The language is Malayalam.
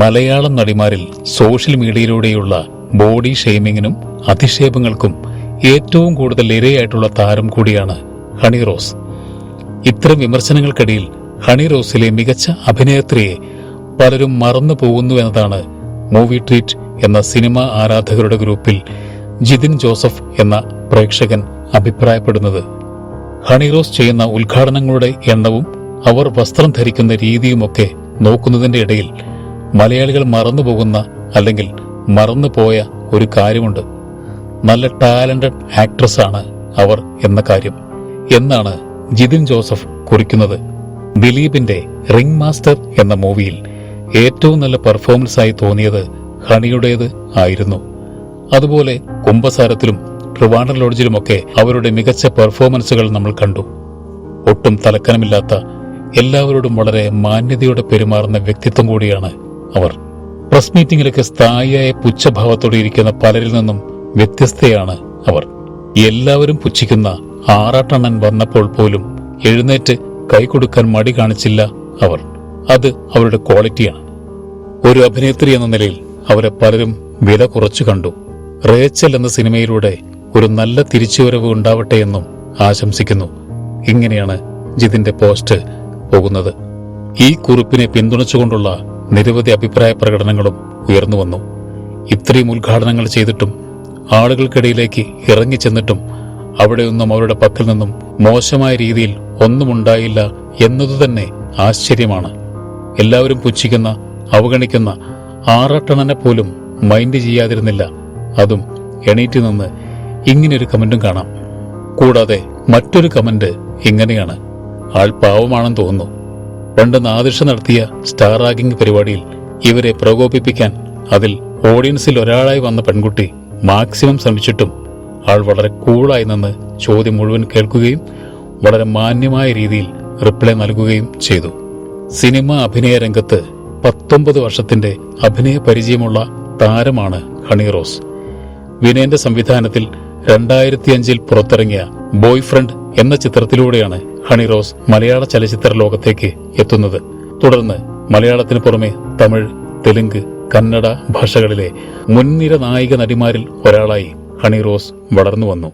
മലയാളം നടിമാരിൽ സോഷ്യൽ മീഡിയയിലൂടെയുള്ള ബോഡി ഷെയ്മിങ്ങിനും അധിക്ഷേപങ്ങൾക്കും ഏറ്റവും കൂടുതൽ ഇരയായിട്ടുള്ള താരം കൂടിയാണ് ഹണി റോസ്. ഇത്തരം വിമർശനങ്ങൾക്കിടയിൽ ഹണി റോസിലെ മികച്ച അഭിനേത്രിയെ പലരും മറന്നു പോകുന്നു എന്നതാണ് മൂവി ട്രീറ്റ് എന്ന സിനിമ ആരാധകരുടെ ഗ്രൂപ്പിൽ ജിതിൻ ജോസഫ് എന്ന പ്രേക്ഷകൻ അഭിപ്രായപ്പെടുന്നത്. ഹണി റോസ് ചെയ്യുന്ന ഉദ്ഘാടനങ്ങളുടെ എണ്ണവും അവർ വസ്ത്രം ധരിക്കുന്ന രീതിയുമൊക്കെ നോക്കുന്നതിന്റെ ഇടയിൽ മലയാളികൾ മറന്നുപോകുന്ന അല്ലെങ്കിൽ മറന്നു പോയ ഒരു കാര്യമുണ്ട്. നല്ല ടാലന്റഡ് ആക്ട്രസ് ആണ് അവർ എന്ന കാര്യം. എന്നാണ് ജിതിൻ ജോസഫ് കുറിക്കുന്നത്. ദിലീപിന്റെ റിംഗ് മാസ്റ്റർ എന്ന മൂവിയിൽ ഏറ്റവും നല്ല പെർഫോമൻസ് ആയി തോന്നിയത് ഹണിയുടേത് ആയിരുന്നു. അതുപോലെ കുംഭസാരത്തിലും ട്രിവാണ്ടർ ലോഡ്ജിലുമൊക്കെ അവരുടെ മികച്ച പെർഫോമൻസുകൾ നമ്മൾ കണ്ടു. ഒട്ടും തലക്കനമില്ലാത്ത എല്ലാവരോടും വളരെ മാന്യതയോടെ പെരുമാറുന്ന വ്യക്തിത്വം കൂടിയാണ് അവർ പ്രസ് മീറ്റിംഗിലൊക്കെ സ്ഥായിയായ പുച്ഛഭാവത്തോടെ ഇരിക്കുന്ന പലരിൽ നിന്നും വ്യത്യസ്തയാണ് അവർ. എല്ലാവരും പുച്ഛിക്കുന്ന ആറാട്ടണ്ണൻ വന്നപ്പോൾ പോലും എഴുന്നേറ്റ് കൈ കൊടുക്കാൻ മടി കാണിച്ചില്ല അവർ. അത് അവരുടെ ക്വാളിറ്റിയാണ്. ഒരു അഭിനേത്രി എന്ന നിലയിൽ അവരെ പലരും വില കുറച്ചു കണ്ടു. റേച്ചൽ എന്ന സിനിമയിലൂടെ ഒരു നല്ല തിരിച്ചുവരവ് ഉണ്ടാവട്ടെ എന്നും ആശംസിക്കുന്നു. ഇങ്ങനെയാണ് ജിതിന്റെ പോസ്റ്റ് പോകുന്നത്. ഈ കുറിപ്പിനെ പിന്തുണച്ചുകൊണ്ടുള്ള നിരവധി അഭിപ്രായ പ്രകടനങ്ങളും ഉയർന്നു വന്നു. ഇത്രയും ഉദ്ഘാടനങ്ങൾ ചെയ്തിട്ടും ആളുകൾക്കിടയിലേക്ക് ഇറങ്ങി ചെന്നിട്ടും അവിടെയൊന്നും അവരുടെ പക്കൽ നിന്നും മോശമായ രീതിയിൽ ഒന്നും ഉണ്ടായില്ല എന്നതുതന്നെ ആശ്ചര്യമാണ്. എല്ലാവരും പുച്ഛിക്കുന്ന അവഗണിക്കുന്ന ആറട്ടണനെ പോലും മൈൻഡ് ചെയ്യാതിരുന്നില്ല. അതും എണീറ്റ് നിന്ന് ഇങ്ങനെയൊരു കമന്റും കാണാം. കൂടാതെ മറ്റൊരു കമന്റ് ഇങ്ങനെയാണ്. ആൾ പാവമാണെന്ന് തോന്നുന്നു. പണ്ട് നാദിർഷ നടത്തിയ സ്റ്റാർ റാഗിംഗ് പരിപാടിയിൽ ഇവരെ പ്രകോപിപ്പിക്കാൻ അതിൽ ഓഡിയൻസിൽ ഒരാളായി വന്ന പെൺകുട്ടി മാക്സിമം ശ്രമിച്ചിട്ടും ആൾ വളരെ കൂളായി നിന്ന് ചോദ്യം മുഴുവൻ കേൾക്കുകയും വളരെ മാന്യമായ രീതിയിൽ റിപ്ലൈ നൽകുകയും ചെയ്തു. സിനിമ അഭിനയ രംഗത്ത് പത്തൊമ്പത് വർഷത്തിന്റെ അഭിനയ പരിചയമുള്ള താരമാണ് ഹണി റോസ്. വിനയന്റെ സംവിധാനത്തിൽ രണ്ടായിരത്തി അഞ്ചിൽ പുറത്തിറങ്ങിയ ബോയ്ഫ്രണ്ട് എന്ന ചിത്രത്തിലൂടെയാണ് ഹണി റോസ് മലയാള ചലച്ചിത്ര ലോകത്തേക്ക് എത്തുന്നത്. തുടർന്ന് മലയാളത്തിന് പുറമെ തമിഴ് തെലുങ്ക് കന്നഡ ഭാഷകളിലെ മുൻനിര നായിക നടിമാരിൽ ഒരാളായി ഹണി റോസ് വളർന്നു വന്നു